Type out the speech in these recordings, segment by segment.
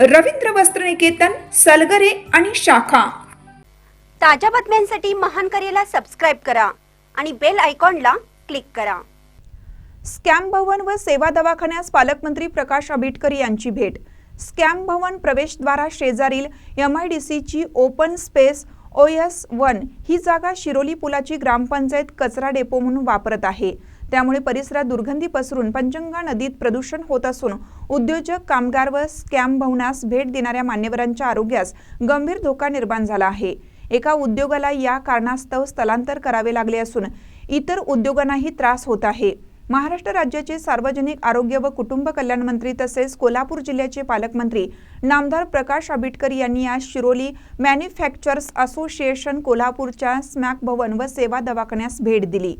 रवींद्र वस्त्रनिकेतन सलगरे आणि शाखा. ताज्या बातम्यांसाठी महान करेला सबस्क्राईब करा आणि बेल आयकॉनला क्लिक करा. स्कॅम भवन व सेवा दवाखान्यास पालकमंत्री प्रकाश आंबेडकर यांची भेट. स्कॅम भवन प्रवेशद्वारा शेजारील एम आय डी सीची open space O S one ही जागा शिरोली पुलाची ग्रामपंचायत कचरा डेपो म्हणून वापरत आहे. त्यामुळे परिसरात दुर्गंधी पसरून पंचंगा नदीत प्रदूषण होत असून उद्योजक कामगार व स्कॅम भवनास भेट देणाऱ्या मान्यवरांच्या आरोग्यास गंभीर धोका निर्माण झाला आहे. एका उद्योगाला या कारणास्तव स्थलांतर करावे लागले असून इतर उद्योगांनाही त्रास होत आहे. महाराष्ट्र राज्याचे सार्वजनिक आरोग्य व कुटुंब कल्याण मंत्री तसेच कोल्हापूर जिल्ह्याचे पालकमंत्री नामदार प्रकाश आंबेडकर यांनी आज शिरोली मॅन्युफॅक्चरर्स असोसिएशन कोल्हापूरच्या स्मॅक भवन व सेवा दवाखान्यास भेट दिली.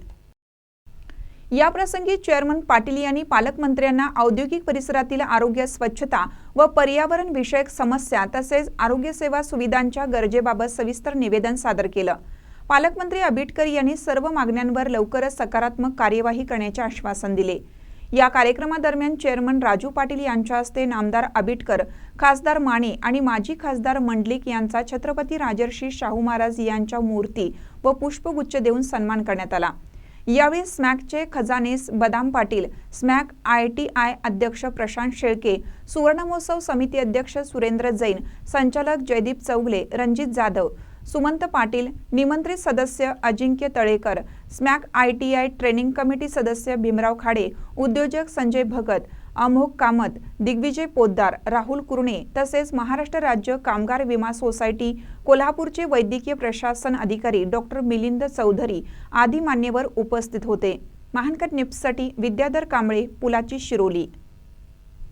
याप्रसंगी चेअरमन पाटील यांनी पालकमंत्र्यांना औद्योगिक परिसरातील आरोग्य स्वच्छता व पर्यावरण विषयक समस्या तसेच आरोग्य सेवा सुविधांच्या गरजेबाबत सविस्तर निवेदन सादर केलं. पालकमंत्री आबिटकर यांनी सर्व मागण्यांवर लवकरच सकारात्मक कार्यवाही करण्याचे आश्वासन दिले. या कार्यक्रमादरम्यान चेअरमन राजू पाटील यांच्या हस्ते नामदार आबिटकर खासदार माने आणि माजी खासदार मंडलिक यांचा छत्रपती राजर्षी शाहू महाराज यांच्या मूर्ती व पुष्पगुच्छ देऊन सन्मान करण्यात आला. यावेळी स्मॅकचे खजानेस Badam Patil SMAC I T I अध्यक्ष प्रशांत शेळके सुवर्णमहोत्सव समिती अध्यक्ष सुरेंद्र जैन संचालक जयदीप चौगले रणजित जाधव सुमंत पाटील निमंत्रित सदस्य Ajinkya Talekar SMAC I T I training committee सदस्य भीमराव खाडे उद्योजक संजय भगत अमोघ कामत दिग्विजय पोद्दार राहुल कुरणे तसेच महाराष्ट्र राज्य कामगार विमा सोसायटी कोल्हापूरचे वैद्यकीय प्रशासन अधिकारी डॉक्टर मिलिंद चौधरी आदी मान्यवर उपस्थित होते. महानकट निप्ससाठी विद्याधर कांबळे पुलाची शिरोली